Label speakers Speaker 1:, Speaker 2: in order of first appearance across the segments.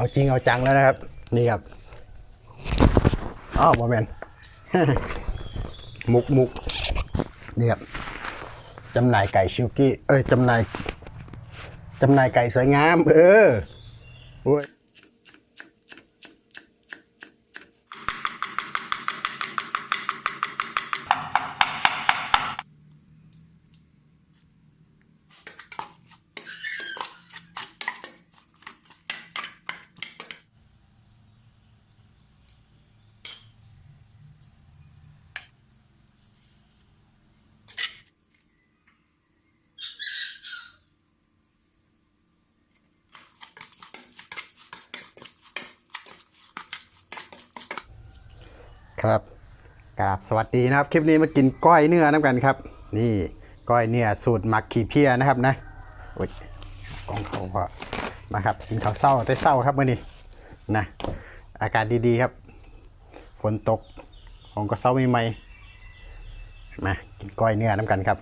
Speaker 1: เอาจริงเอาจังแล้วนะครับ นี่ครับอ้าวโมเมนมุกมุกนี่ครับจำหน่ายไก่ชิวกี้ เอ้ยจำหน่ายจำหน่ายไก่สวยงาม เออโอ้ย ครับกราบสวัสดีนะครับ คลิปนี้มากินก้อยเนื้อน้ำกันครับ นี่ก้อยเนื้อสูตรหมักขี้เพียนะครับนะโอ้ยกองเขาก็มาครับกินข้าวเศร้าแต่เศร้าครับมื่อนี้นะอากาศดีๆครับ ฝนตกของก็เศร้าใหม่ๆมากินก้อยเนื้อน้ำกันครับ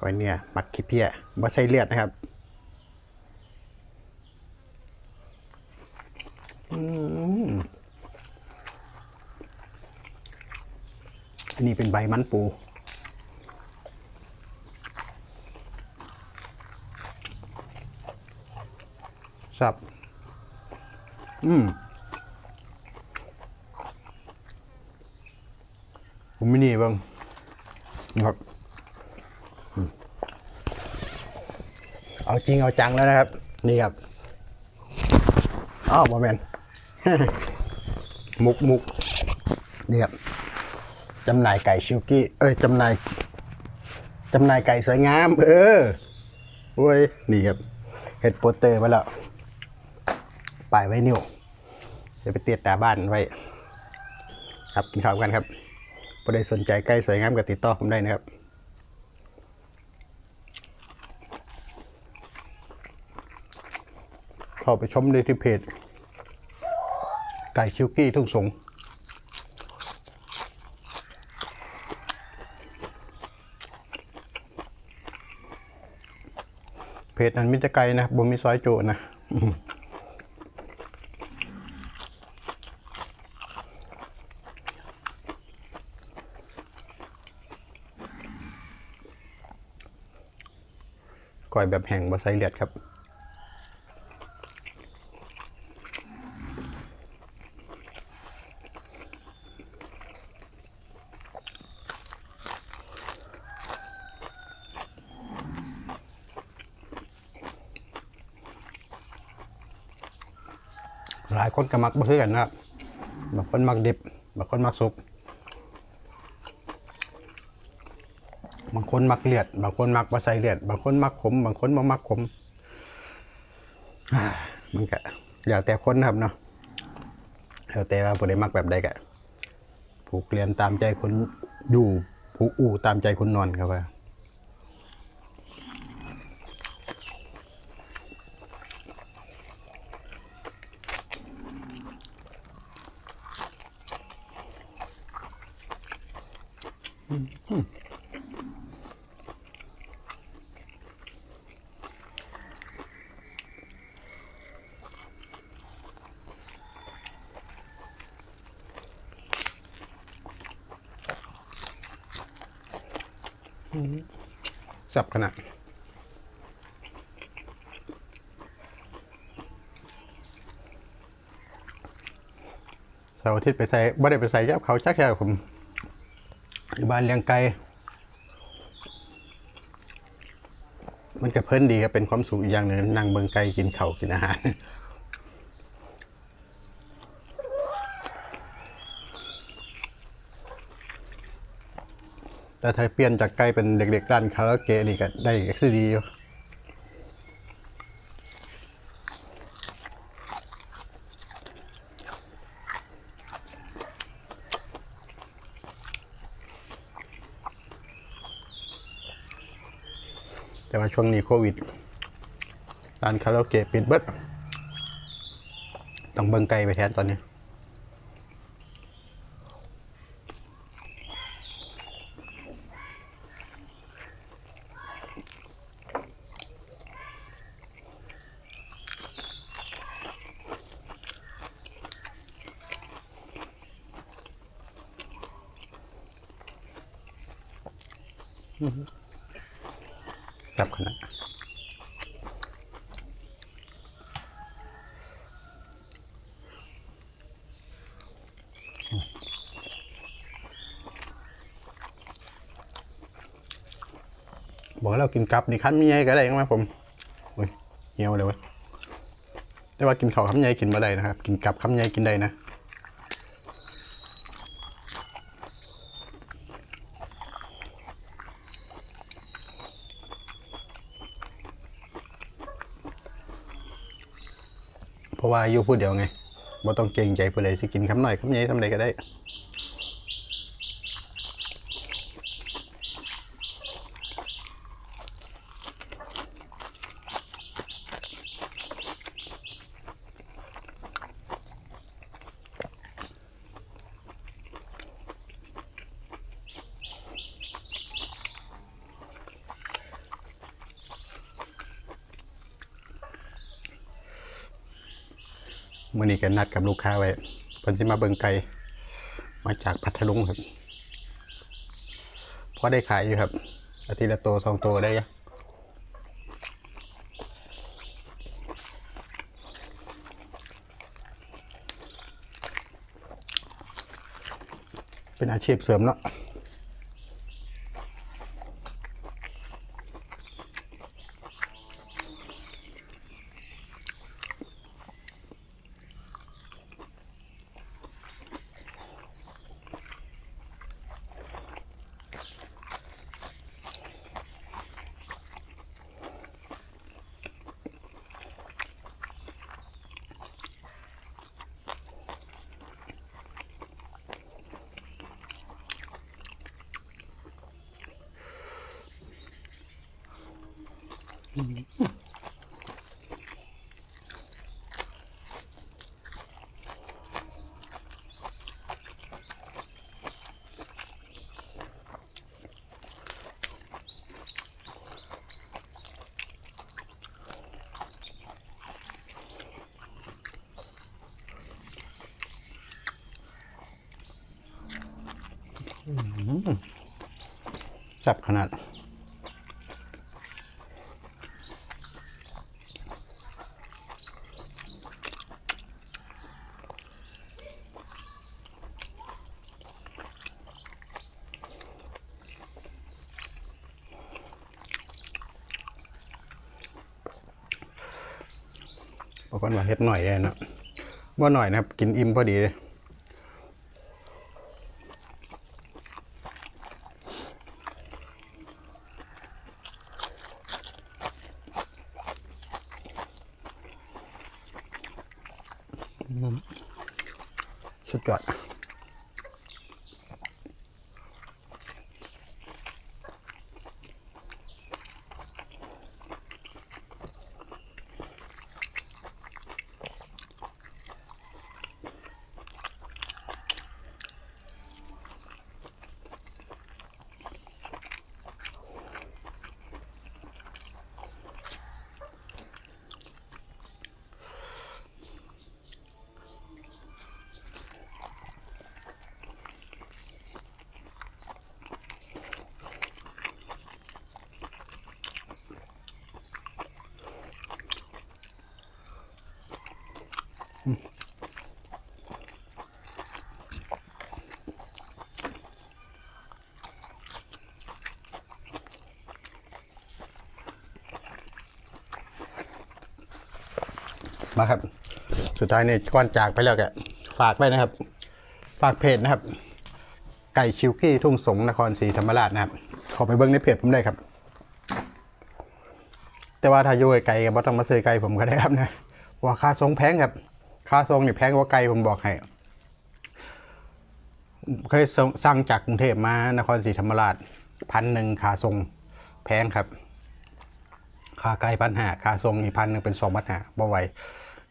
Speaker 1: ก้อยเนื้อหมักขี้เพียบ่ใส่เลือดนะครับอั นนี้เป็นใบมันปูสับ อืมผมไม่นี่บ้างนี่ครับ เอาจริงเอาจังแล้วนะครับ นี่ครับ อ้าวโมเมนมุกมุกนี่ครับ จำหน่ายไก่ชิวกี้ เอ้ยจำหน่ายจำหน่ายไก่สวยงาม เออโอ้ยนี่ครับเห็ดโปเตอร์มาแล้วป้ายไว้นิ้วจะไปเตียดตาบ้านไว้ ครับกินข้าวกันครับพอได้สนใจไก่สวยงามก็ติดต่อผมได้นะครับเข้าไปชมได้ที่เพจไก่ชิวกี้ทุ่งสง เพจนั้นมิตรไกลนะบ่มีซอยโจนะก่อยแบบแห้งบ่ใส่เลือดครับ หลายคนก็มักบ่คือกันนะครับบางคนมักดิบบางคนมักสุกบางคนมักเลือด บางคนมักบ่ใส่เลือด บางคนมักขม บางคนบ่มักขมอ่ามันก็แล้วแต่คนนะครับเนาะแล้วแต่ว่าผู้ใดมักแบบใดก็ผูกเรียนตามใจคนอยู่ผูกอู่ตามใจคนนอนครับว่า สับขนาดเสาร์อาทิตย์ไปใส่บ่ได้ไปใส่ยับเขาจักแค่ผม อยู่บ้านเลี้ยงไก่มันก็เพลินดีครับเป็นความสุขอีกอย่างหนึ่งนั่งเบิงไก่กินเขากินอาหารแต่ถ้าเปลี่ยนจากไก่เป็นเด็กๆด้านคาราโอเกะนี่ก็ได้เอ็กซ์ดีอยู่ แต่ว่าช่วงนี้โควิดร้านคาราโอเกะปิดเบิดต้องเบิ่งไกลไปแทนตอนนี้อือ นาดบอกแล้วกินกับนี่ขั้นมีไงก็ได้ไหมผมเหี่ยวเลยว้ยแต่ว่ากินข้าวคำใหญ่กินมาได้นะครับ กินกับคำใหญ่กินได้นะ ราะว่าอยู่พูดเดียวไงบ่ต้องเกรงใจผู้ใดสิกินคำหน่อยคำใหญ่ทำใดก็ได้ มื่อนี้ก็นัดกับลูกค้าไว้เพิ่นสิมาเบิงไก่มาจากพัทลุงครับพอได้ขายอยู่ครับ อาทิตย์ละตัวสองตัวได้ยังเป็นอาชีพเสริมเนาะ จับขนาด บอก้อนว่าเฮ็ดหน่อยได้เนาะว่าหน่อยนะครับ กินอิ่มพอดีเลยสุดยอด มาครับ สุดท้ายนี่ก่อนจากไปแล้วแกฝากไปนะครับ ฝากเพจนะครับ ไก่ชิวกี้ทุ่งสงนครศรีธรรมราชนะครับ ขอไปเบิ้งในเพจผมได้ครับ แต่ว่าถ้าอยู่ไกลก็บ่ต้องมาซื้อไก่ผมก็ได้ครับนะว่าค่าทรงแพงครับ ค่าทรงนี่แพงกว่าไก่ผมบอกให้เคยส่งสั่งจากกรุงเทพมานครศรีธรรมราชพันหนึ่งค่าทรงแพงครับ ค่าไก่พันห้าค่าทรงอีกพันหนึ่งเป็นสองพันห้าบ่ไหว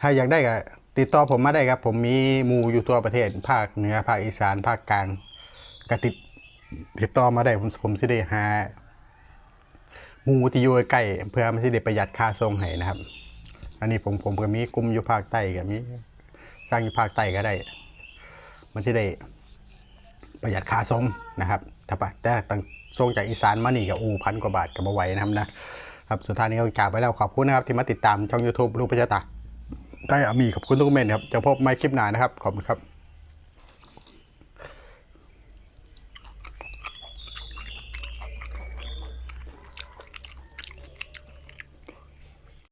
Speaker 1: ถ้าอยากได้ก็ติดต่อผมมาได้ครับ ผมมีมูอยู่ทั่วประเทศ ภาคเหนือภาคอีสานภาคกลางกติดติดต่อมาได้ผมผมสิได้หาหมูที่อยู่ใกล้เพื่อมันสิได้ประหยัดค่าทรงให้นะครับ อันนี้ผมผมก็มีกลุ่มอยู่ภาคใต้ก็มี สร้างอยู่ภาคใต้ก็ได้ มันที่ได้ประหยัดค่าทรงนะครับ ถ้าปะแต่ต้องทรงจากอีสานมานี่กับอูพันกว่าบาทกับมาไหว้นะครับนะครับสุดท้ายนี้ก็จากไปแล้วขอบคุณนะครับ ที่มาติดตามช่อง YouTube ลูกพระเจ้าตาได้อามีขอบคุณทุกเมนครับจะพบไม่คลิปหน้านะครับ ขอบคุณครับ